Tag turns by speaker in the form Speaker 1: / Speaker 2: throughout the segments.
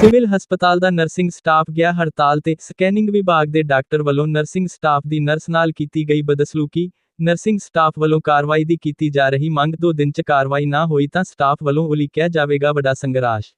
Speaker 1: Civil ਹਸਪਤਾਲ ਦਾ nursing staff ਗਿਆ ਹੜਤਾਲ ਤੇ ਸਕੈਨਿੰਗ ਵਿਭਾਗ ਦੇ ਡਾਕਟਰ ਵੱਲੋਂ ਨਰਸਿੰਗ ਸਟਾਫ ਦੀ ਨਰਸ ਨਾਲ ਕੀਤੀ ਗਈ ਬਦਸਲੂਕੀ। ਨਰਸਿੰਗ ਸਟਾਫ ਵੱਲੋਂ ਕਾਰਵਾਈ ਦੀ ਕੀਤੀ ਜਾ ਰਹੀ ਮੰਗ ਦੋ ਦਿਨ ਚ ਕਾਰਵਾਈ ਨਾ ਹੋਈ ਤਾਂ ਸਟਾਫ ਵੱਲੋਂ ਉਲੀਕਿਆ ਜਾਵੇਗਾ ਵੱਡਾ ਸੰਘਰਸ਼।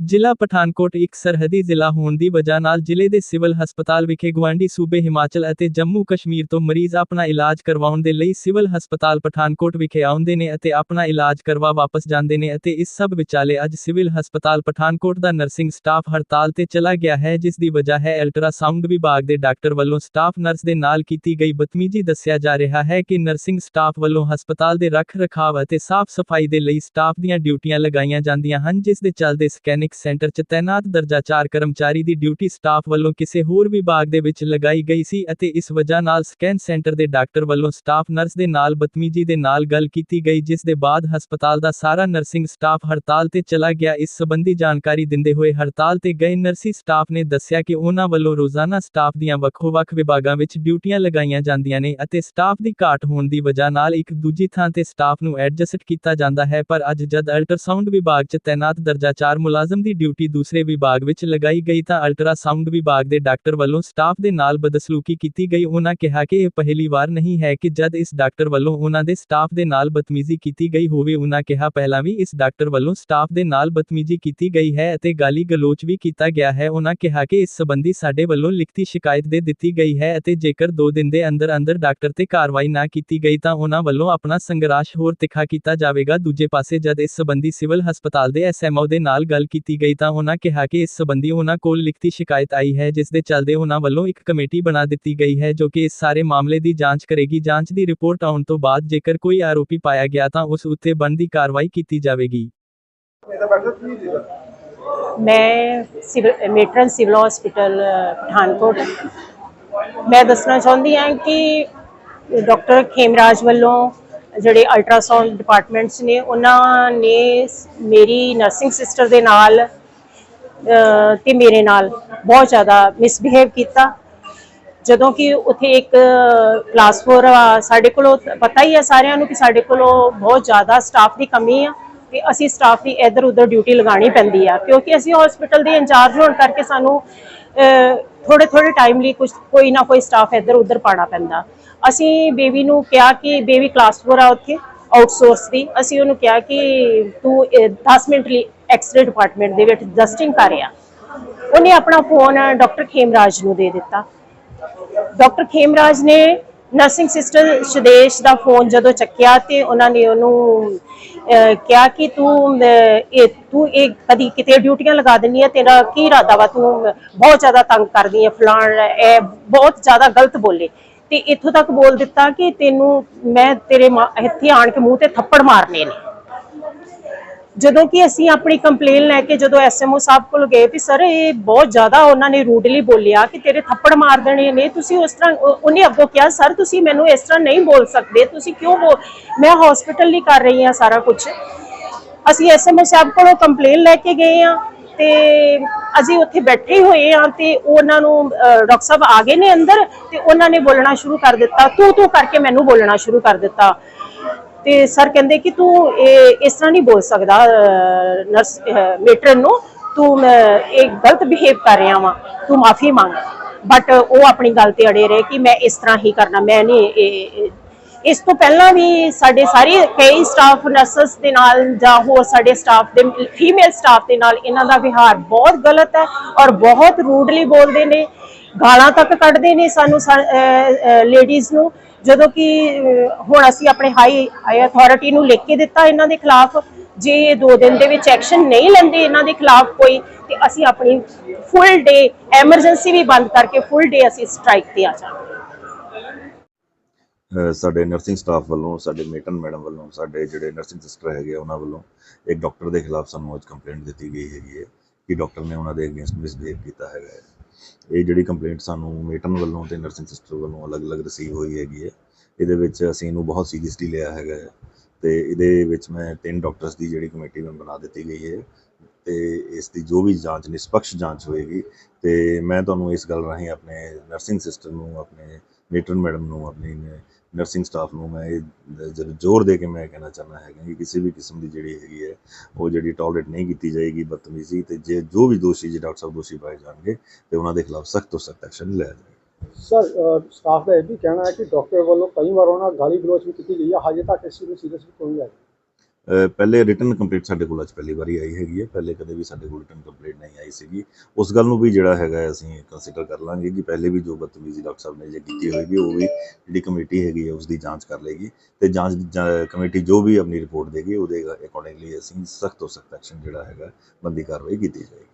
Speaker 1: ਜ਼ਿਲ੍ਹਾ ਪਠਾਨਕੋਟ ਇੱਕ ਸਰਹੱਦੀ ਜ਼ਿਲ੍ਹਾ ਹੋਣ ਦੀ ਵਜ੍ਹਾ ਨਾਲ ਜ਼ਿਲ੍ਹੇ ਦੇ ਸਿਵਲ ਹਸਪਤਾਲ ਵਿਖੇ ਗਵਾਂਢੀ ਸੂਬੇ ਹਿਮਾਚਲ ਅਤੇ ਜੰਮੂ ਕਸ਼ਮੀਰ ਤੋਂ ਮਰੀਜ਼ ਆਪਣਾ ਇਲਾਜ ਕਰਵਾਉਣ ਦੇ ਲਈ ਸਿਵਲ ਹਸਪਤਾਲ ਪਠਾਨਕੋਟ ਵਿਖੇ ਆਉਂਦੇ ਨੇ ਅਤੇ ਆਪਣਾ ਇਲਾਜ ਕਰਵਾ ਵਾਪਸ ਜਾਂਦੇ ਨੇ ਅਤੇ ਇਸ ਸਭ ਵਿਚਾਲੇ ਅੱਜ ਸਿਵਲ ਹਸਪਤਾਲ ਪਠਾਨਕੋਟ ਦਾ ਨਰਸਿੰਗ ਸਟਾਫ ਹੜਤਾਲ ਤੇ ਚਲਾ ਗਿਆ ਹੈ, ਜਿਸ ਦੀ ਵਜ੍ਹਾ ਹੈ ਅਲਟਰਾਸਾਊਂਡ ਵਿਭਾਗ ਦੇ ਡਾਕਟਰ ਵੱਲੋਂ ਸਟਾਫ ਨਰਸ ਦੇ ਨਾਲ ਕੀਤੀ ਗਈ ਬਦਤਮੀਜ਼ੀ ਦੱਸਿਆ ਜਾ ਰਿਹਾ ਹੈ ਕਿ ਨਰਸਿੰਗ ਸਟਾਫ ਵੱਲੋਂ ਹਸਪਤਾਲ ਦੇ ਰੱਖ ਰਖਾਵ ਅਤੇ ਸਾਫ਼ ਸਫ਼ਾਈ ਦੇ ਲਈ ਸਟਾਫ ਦੀਆਂ ਡਿਊਟੀਆਂ ਲਗਾਈਆਂ ਜਾਂਦੀਆਂ ਹਨ, ਜਿਸ ਦੇ ਚੱਲਦੇ ਸਕੈਨਿਕ ਸੈਂਟਰ 'ਚ ਤੈਨਾਤ ਦਰਜਾ 4 ਕਰਮਚਾਰੀ ਦੀ ਡਿਊਟੀ ਸਟਾਫ ਵੱਲੋਂ ਕਿਸੇ ਹੋਰ ਵਿਭਾਗ ਦੇ ਵਿੱਚ ਲਗਾਈ ਗਈ ਸੀ ਅਤੇ ਇਸ ਵਜ੍ਹਾ ਨਾਲ ਸਕੈਨ ਸੈਂਟਰ ਦੇ ਡਾਕਟਰ ਵੱਲੋਂ ਸਟਾਫ ਨਰਸ ਦੇ ਨਾਲ ਬਦਤਮੀਜ਼ੀ ਦੇ ਨਾਲ ਗੱਲ ਕੀਤੀ ਗਈ, ਜਿਸ ਦੇ ਬਾਅਦ ਹਸਪਤਾਲ ਦਾ ਸਾਰਾ ਨਰਸਿੰਗ ਸਟਾਫ ਹੜਤਾਲ ਤੇ ਚਲਾ ਗਿਆ। ਇਸ ਸੰਬੰਧੀ ਜਾਣਕਾਰੀ ਦਿੰਦੇ ਹੋਏ ਹੜਤਾਲ ਤੇ ਗਏ ਨਰਸੀ ਸਟਾਫ ਨੇ ਦੱਸਿਆ ਕਿ ਉਹਨਾਂ ਵੱਲੋਂ ਰੋਜ਼ਾਨਾ ਸਟਾਫ ਦੀਆਂ ਵੱਖੋ-ਵੱਖ ਵਿਭਾਗਾਂ ਵਿੱਚ ਡਿਊਟੀਆਂ ਲਗਾਈਆਂ ਜਾਂਦੀਆਂ ਨੇ ਅਤੇ ਸਟਾਫ ਦੀ ਘਾਟ ਹੋਣ ਦੀ ਵਜ੍ਹਾ ਨਾਲ ਇੱਕ ਦੂਜੀ ਥਾਂ ਤੇ ਸਟਾਫ ਨੂੰ ਐਡਜਸਟ ਕੀਤਾ ਜਾਂਦਾ ਹੈ। ਪਰ ਅੱਜ ਜਦ ਅਲਟਰਾਸਾਊਂਡ ਵਿਭਾਗ 'ਚ ਤੈਨਾਤ ਦਰਜਾ 4 ਮੁਲਾਜ਼ਮ ਦੀ ਡਿਊਟੀ ਦੂਸਰੇ ਵਿਭਾਗ ਵਿੱਚ ਲਗਾਈ ਗਈ ਤਾਂ ਅਲਟਰਾਸਾਊਂਡ ਵਿਭਾਗ ਦੇ ਡਾਕਟਰ ਵੱਲੋਂ ਸਟਾਫ ਦੇ ਨਾਲ ਬਦਸਲੂਕੀ ਕੀਤੀ ਗਈ। ਉਹਨਾਂ ਕਿਹਾ ਕਿ ਇਹ ਪਹਿਲੀ ਵਾਰ ਨਹੀਂ ਹੈ ਕਿ ਜਦ ਇਸ ਡਾਕਟਰ ਵੱਲੋਂ ਉਹਨਾਂ ਦੇ ਸਟਾਫ ਦੇ ਨਾਲ ਬਦਤਮੀਜ਼ੀ ਕੀਤੀ ਗਈ ਹੋਵੇ ਉਹਨਾਂ ਕਿਹਾ ਪਹਿਲਾਂ ਵੀ ਇਸ ਡਾਕਟਰ ਵੱਲੋਂ ਸਟਾਫ ਦੇ ਨਾਲ ਬਦਤਮੀਜ਼ੀ ਕੀਤੀ ਗਈ ਹੈ ਅਤੇ ਗਾਲੀ ਗਲੋਚ ਵੀ ਕੀਤਾ ਗਿਆ ਹੈ। ਉਹਨਾਂ ਕਿਹਾ ਕਿ ਇਸ ਸਬੰਧੀ ਸਾਡੇ ਵੱਲੋਂ ਲਿਖਤੀ ਸ਼ਿਕਾਇਤ ਦੇ ਦਿੱਤੀ ਗਈ ਹੈ ਅਤੇ ਜੇਕਰ 2 ਦਿਨ ਦੇ ਅੰਦਰ ਅੰਦਰ ਡਾਕਟਰ ਤੇ ਕਾਰਵਾਈ ਨਾ ਕੀਤੀ ਗਈ ਤਾਂ ਉਹਨਾਂ ਵੱਲੋਂ ਆਪਣਾ ਸੰਘਰਸ਼ ਹੋਰ ਤਿੱਖਾ ਕੀਤਾ ਜਾਵੇਗਾ। ਦੂਜੇ ਪਾਸੇ ਜਦ ਇਸ ਸਬੰਧੀ ਸਿਵਲ ਹਸਪਤਾਲ ਦੇ ਐਸਐਮਓ ਦੇ ਨਾਲ ਗੱਲ ਕੀਤੀ ਗਈ ਤਾਂ ਉਹਨਾਂ ਕਿਹਾ ਕਿ ਇਸ ਸੰਬੰਧੀ ਉਹਨਾਂ ਕੋਲ ਲਿਖਤੀ ਸ਼ਿਕਾਇਤ ਆਈ ਹੈ, ਜਿਸ ਦੇ ਚੱਲਦੇ ਉਹਨਾਂ ਵੱਲੋਂ ਇੱਕ ਕਮੇਟੀ ਬਣਾ ਦਿੱਤੀ ਗਈ ਹੈ, ਜੋ ਕਿ ਇਸ ਸਾਰੇ ਮਾਮਲੇ ਦੀ ਜਾਂਚ ਕਰੇਗੀ। ਜਾਂਚ ਦੀ ਰਿਪੋਰਟ ਆਉਣ ਤੋਂ ਬਾਅਦ ਜੇਕਰ ਕੋਈ ਆਰੋਪੀ ਪਾਇਆ ਗਿਆ ਤਾਂ ਉਸ ਉੱਤੇ ਬਣਦੀ ਕਾਰਵਾਈ ਕੀਤੀ ਜਾਵੇਗੀ।
Speaker 2: ਮੈਂ civil, matron civil hospital Pathankot. ਮੈਂ ਦੱਸਣਾ ਚਾਹੁੰਦੀ ਹਾਂ ਕਿ ਡਾਕਟਰ ਖੇਮਰਾਜ ਵੱਲੋਂ ਜਿਹੜੇ ਅਲਟਰਾਸਾਊਂਡ ਡਿਪਾਰਟਮੈਂਟਸ ਨੇ ਉਹਨਾਂ ਨੇ ਮੇਰੀ ਨਰਸਿੰਗ ਸਿਸਟਰ ਦੇ ਨਾਲ ਅਹ, ਤੇ ਮੇਰੇ ਨਾਲ ਬਹੁਤ ਜ਼ਿਆਦਾ ਮਿਸਬਿਹੇਵ ਕੀਤਾ। ਜਦੋਂ ਕਿ ਉੱਥੇ ਇੱਕ ਕਲਾਸ 4 ਸਾਡੇ ਕੋਲੋਂ ਪਤਾ ਹੀ ਹੈ ਸਾਰਿਆਂ ਨੂੰ ਕਿ ਸਾਡੇ ਕੋਲੋਂ ਬਹੁਤ ਜ਼ਿਆਦਾ ਸਟਾਫ ਦੀ ਕਮੀ ਆ ਤੇ ਅਸੀਂ ਸਟਾਫ ਦੀ ਇੱਧਰ ਉੱਧਰ ਡਿਊਟੀ ਲਗਾਉਣੀ ਪੈਂਦੀ ਆ। ਕਿਉਂਕਿ ਅਸੀਂ ਹਸਪੀਟਲ ਦੇ ਇੰਚਾਰਜ ਹੋਣ ਕਰਕੇ ਸਾਨੂੰ ਥੋੜੇ ਥੋੜੇ ਟਾਈਮ ਲਈ ਕੁਝ ਕੋਈ ਨਾ ਕੋਈ ਸਟਾਫ ਇੱਧਰ ਉੱਧਰ ਪਾਣਾ ਪੈਂਦਾ। ਅਸੀਂ ਬੇਬੀ ਨੂੰ ਕਿਹਾ ਕਿ ਬੇਬੀ ਕਲਾਸ 4 ਆ ਉੱਥੇ ਆਊਟਸੋਰਸ ਦੀ। ਅਸੀਂ ਉਹਨੂੰ ਕਿਹਾ ਕਿ ਤੂੰ ਅਹ, 10 ਮਿੰਟ ਲਈ ਐਕਸਰੇ ਡਿਪਾਰਟਮੈਂਟ ਦੇ ਵਿੱਚ ਡਸਟਿੰਗ ਕਰ ਰਿਹਾ। ਉਹਨੇ ਆਪਣਾ ਫੋਨ ਡਾਕਟਰ ਖੇਮਰਾਜ ਨੂੰ ਦੇ ਦਿੱਤਾ। ਡਾਕਟਰ ਖੇਮਰਾਜ ਨੇ ਨਰਸਿੰਗ ਸਿਸਟਰ ਸੁਦੇਸ਼ ਦਾ ਫੋਨ ਜਦੋਂ ਚੱਕਿਆ ਤੇ ਉਹਨਾਂ ਨੇ ਉਹਨੂੰ ਕਿਹਾ ਕਿ ਤੂੰ ਇਹ ਤੂੰ ਇਹ ਕਦੀ ਕਿਤੇ ਡਿਊਟੀਆਂ ਲਗਾ ਦਿੰਨੀ ਹੈ ਤੇਰਾ ਕੀ ਇਰਾਦਾ ਵਾ? ਤੂੰ ਬਹੁਤ ਜ਼ਿਆਦਾ ਤੰਗ ਕਰਦੀ ਹੈ ਫਲਾਣ ਇਹ ਬਹੁਤ ਜ਼ਿਆਦਾ ਗਲਤ ਬੋਲੇ। ਤੇ ਇੱਥੋਂ ਤੱਕ ਬੋਲ ਦਿੱਤਾ ਕਿ ਤੈਨੂੰ ਮੈਂ ਤੇਰੇ ਮਾ- ਇੱਥੇ ਆਣ ਕੇ ਮੂੰਹ ਤੇ ਥੱਪੜ ਮਾਰਨੇ ਨੇ। ਜਦੋਂ ਕਿ ਅਸੀਂ ਆਪਣੀ ਕੰਪਲੇਨ ਲੈ ਕੇ ਜਦੋਂ ਐਸਐਮਓ ਸਾਹਿਬ ਕੋਲ ਗਏ ਵੀ ਸਰ ਇਹ ਬਹੁਤ ਜ਼ਿਆਦਾ ਉਹਨਾਂ ਨੇ ਰੂਡਲੀ ਬੋਲਿਆ ਕਿ ਤੇਰੇ ਥੱਪੜ ਮਾਰ ਦੇਣੇ ਨੇ, ਤੁਸੀਂ ਉਸ ਤਰ੍ਹਾਂ ਉਹਨੇ ਅੱਗੋਂ ਕਿਹਾ ਸਰ ਤੁਸੀਂ ਮੈਨੂੰ ਇਸ ਤਰ੍ਹਾਂ ਨਹੀਂ ਬੋਲ ਸਕਦੇ, ਤੁਸੀਂ ਕਿਉਂ ਬੋਲ ਮੈਂ ਹਸਪੀਟਲ ਲਈ ਕਰ ਰਹੀ ਹਾਂ ਸਾਰਾ ਕੁਝ ਅਸੀਂ ਐਸਐਮਓ ਸਾਹਿਬ ਕੋਲੋਂ ਕੰਪਲੇਨ ਲੈ ਕੇ ਗਏ ਆ ਤੇ ਅਸੀਂ ਉੱਥੇ ਬੈਠੇ ਹੋਏ ਆ ਤੇ ਉਹਨਾਂ ਨੂੰ ਡਾਕਟਰ ਸਾਹਿਬ ਆ ਗਏ ਨੇ ਅੰਦਰ ਤੇ ਉਹਨਾਂ ਨੇ ਬੋਲਣਾ ਸ਼ੁਰੂ ਕਰ ਦਿੱਤਾ ਤੂੰ ਤੂੰ ਕਰਕੇ ਮੈਨੂੰ ਬੋਲਣਾ ਸ਼ੁਰੂ ਕਰ ਦਿੱਤਾ। ਤੇ ਸਰ ਕਹਿੰਦੇ ਕਿ ਤੂੰ ਇਹ ਇਸ ਤਰ੍ਹਾਂ ਨਹੀਂ ਬੋਲ ਸਕਦਾ ਅਹ, ਨਰਸ ਮੇਟਰਨ ਨੂੰ। ਤੂੰ ਅਹ, ਇਹ ਗਲਤ ਬਿਹੇਵ ਕਰ ਰਿਹਾ ਵਾਂ ਤੂੰ ਮਾਫੀ ਮੰਗ। ਬਟ ਉਹ ਆਪਣੀ ਗੱਲ ਤੇ ਅੜੇ ਰਹੇ ਕਿ ਮੈਂ ਇਸ ਤਰ੍ਹਾਂ ਹੀ ਕਰਨਾ ਮੈਂ ਨਹੀਂ ਇਸ ਤੋਂ ਪਹਿਲਾਂ ਵੀ ਸਾਡੇ ਸਾਰੇ ਕਈ ਸਟਾਫ ਨਰਸਸ ਦੇ ਨਾਲ ਜਾਂ ਹੋਰ ਸਾਡੇ ਸਟਾਫ ਦੇ ਫੀਮੇਲ ਸਟਾਫ ਦੇ ਨਾਲ ਇਹਨਾਂ ਦਾ ਵਿਹਾਰ ਬਹੁਤ ਗਲਤ ਹੈ ਔਰ ਬਹੁਤ ਰੂਡਲੀ ਬੋਲਦੇ ਨੇ, ਗਾਲਾਂ ਤੱਕ ਕੱਢਦੇ ਨੇ ਸਾਨੂੰ ਲੇਡੀਜ਼ ਨੂੰ, ਜਦੋਂ ਕਿ ਹੁਣ ਅਸੀਂ ਆਪਣੇ ਹਾਈ ਹਾਈ ਅਥਾਰਟੀ ਨੂੰ ਲਿਖ ਕੇ ਦਿੱਤਾ ਇਹਨਾਂ ਦੇ ਖਿਲਾਫ, ਜੇ ਦੋ ਦਿਨ ਦੇ ਵਿੱਚ ਐਕਸ਼ਨ ਨਹੀਂ ਲੈਂਦੇ ਇਹਨਾਂ ਦੇ ਖਿਲਾਫ ਕੋਈ, ਤੇ ਅਸੀਂ ਆਪਣੀ ਫੁੱਲ ਡੇ ਐਮਰਜੈਂਸੀ ਵੀ ਬੰਦ ਕਰਕੇ ਫੁੱਲ ਡੇ ਅਸੀਂ ਸਟ੍ਰਾਈਕ ਤੇ ਆ ਜਾਵਾਂਗੇ।
Speaker 3: ਸਾਡੇ ਨਰਸਿੰਗ ਸਟਾਫ ਵੱਲੋਂ ਸਾਡੇ ਮੇਟਨ ਮੈਡਮ ਵੱਲੋਂ ਸਾਡੇ ਜਿਹੜੇ ਨਰਸਿੰਗ ਸਿਸਟਰ ਹੈਗੇ ਆ, ਉਹਨਾਂ ਵੱਲੋਂ ਇੱਕ ਡਾਕਟਰ ਦੇ ਖਿਲਾਫ ਸਾਨੂੰ ਅੱਜ ਕੰਪਲੇਂਟ ਦਿੱਤੀ ਗਈ ਹੈਗੀ ਹੈ ਕਿ ਡਾਕਟਰ ਨੇ ਉਹਨਾਂ ਦੇ ਅਗੇਂਸਟ ਮਿਸਬਿਹੇਵ ਕੀਤਾ ਹੈਗਾ ਹੈ। ਇਹ ਜਿਹੜੀ ਕੰਪਲੇਂਟ ਸਾਨੂੰ ਮੇਟਨ ਵੱਲੋਂ ਤੇ ਨਰਸਿੰਗ ਸਿਸਟਰ ਵੱਲੋਂ ਅਲੱਗ-ਅਲੱਗ ਰਿਸੀਵ ਹੋਈ ਹੈਗੀ ਹੈ। ਇਹਦੇ ਵਿੱਚ ਅਸੀਂ ਇਹਨੂੰ ਬਹੁਤ ਸੀਰੀਅਸਲੀ ਲਿਆ ਹੈਗਾ ਹੈ। ਤੇ ਇਹਦੇ ਵਿੱਚ ਮੈਂ ਤਿੰਨ ਡਾਕਟਰਸ ਦੀ ਜਿਹੜੀ ਕਮੇਟੀ ਮੈਂ ਬਣਾ ਦਿੱਤੀ ਗਈ ਹੈ। ਤੇ ਇਸ ਦੀ ਜੋ ਵੀ ਜਾਂਚ, ਨਿਸ਼ਪਕਸ਼ ਜਾਂਚ ਹੋਏਗੀ ਤੇ ਮੈਂ ਤੁਹਾਨੂੰ ਇਸ ਗੱਲ ਰਾਹੀਂ ਆਪਣੇ ਨਰਸਿੰਗ ਸਿਸਟਰ ਨੂੰ, ਆਪਣੇ ਮੇਟਰਨ ਮੈਡਮ ਨੂੰ, ਆਪਣੀ ਨਰਸਿੰਗ ਸਟਾਫ ਨੂੰ ਮੈਂ ਇਹ ਜ- ਜ਼ੋਰ ਦੇ ਕੇ ਮੈਂ ਕਹਿਣਾ ਚਾਹੁੰਦਾ ਹੈਗਾ ਕਿ ਕਿਸੇ ਵੀ ਕਿਸਮ ਦੀ ਜਿਹੜੀ ਹੈਗੀ ਹੈ, ਉਹ ਜਿਹੜੀ ਟੋਲਰੇਟ ਨਹੀਂ ਕੀਤੀ ਜਾਏਗੀ, ਬਦਤਮੀਜ਼ੀ ਤੇ ਜੇ ਜੋ ਵੀ ਦੋਸ਼ੀ ਜੇ ਡਾਕਟਰ ਸਾਹਿਬ ਦੋਸ਼ੀ ਪਾਏ ਜਾਣਗੇ ਤੇ ਉਹਨਾਂ ਦੇ ਖਿਲਾਫ ਸਖਤ ਤੋਂ ਸਖਤ ਐਕਸ਼ਨ ਲਿਆ ਜਾਏਗਾ।
Speaker 4: ਸਰ ਸਟਾਫ ਦਾ ਇਹ ਵੀ ਕਹਿਣਾ ਹੈ ਕਿ ਡਾਕਟਰ ਵੱਲੋਂ ਕਈ ਵਾਰ ਉਹਨਾਂ ਗਾਲੀ ਗਲੋਚ ਵੀ ਕੀਤੀ ਗਈ ਹੈ, ਹਜੇ ਤੱਕ ਇਸ ਨੂੰ ਸੀਰੀਅਸ ਕੋਈ ਨਹੀਂ ਆਇਆ।
Speaker 3: ਪਹਿਲੇ ਰਿਟਨ ਕੰਪਲੀਟ ਸਾਡੇ ਕੋਲ ਅੱਜ ਪਹਿਲੀ ਵਾਰੀ ਆਈ ਹੈਗੀ ਹੈ। ਪਹਿਲੇ ਕਦੇ ਵੀ ਸਾਡੇ ਕੋਲ ਰਿਟਨ ਕੰਪਲੀਟ ਨਹੀਂ ਆਈ ਸੀਗੀ। ਉਸ ਗੱਲ ਨੂੰ ਵੀ ਜਿਹੜਾ ਹੈਗਾ ਅਸੀਂ ਕੰਸੀਡਰ ਕਰ ਲਾਂਗੇ ਕਿ ਪਹਿਲੇ ਵੀ ਜੋ ਬਦਤਮੀਜ਼ੀ ਡਾਕਟਰ ਸਾਹਿਬ ਨੇ ਜੇ ਕੀਤੀ ਹੋਏਗੀ, ਉਹ ਵੀ ਜਿਹੜੀ ਕਮੇਟੀ ਹੈਗੀ ਹੈ, ਉਸ ਦੀ ਜਾਂਚ ਕਰ ਲੇਗੀ ਤੇ ਜਾਂਚ ਜਾਂ- ਕਮੇਟੀ ਜੋ ਵੀ ਆਪਣੀ ਰਿਪੋਰਟ ਦੇਗੀ, ਉਹਦੇ ਅਕੋਰਡਿੰਗਲੀ ਅਸੀਂ ਸਖਤ ਤੋਂ ਸਖਤ ਐਕਸ਼ਨ ਜਿਹੜਾ ਹੈਗਾ, ਬੰਦੀ ਕਾਰਵਾਈ ਕੀਤੀ ਜਾਏਗੀ।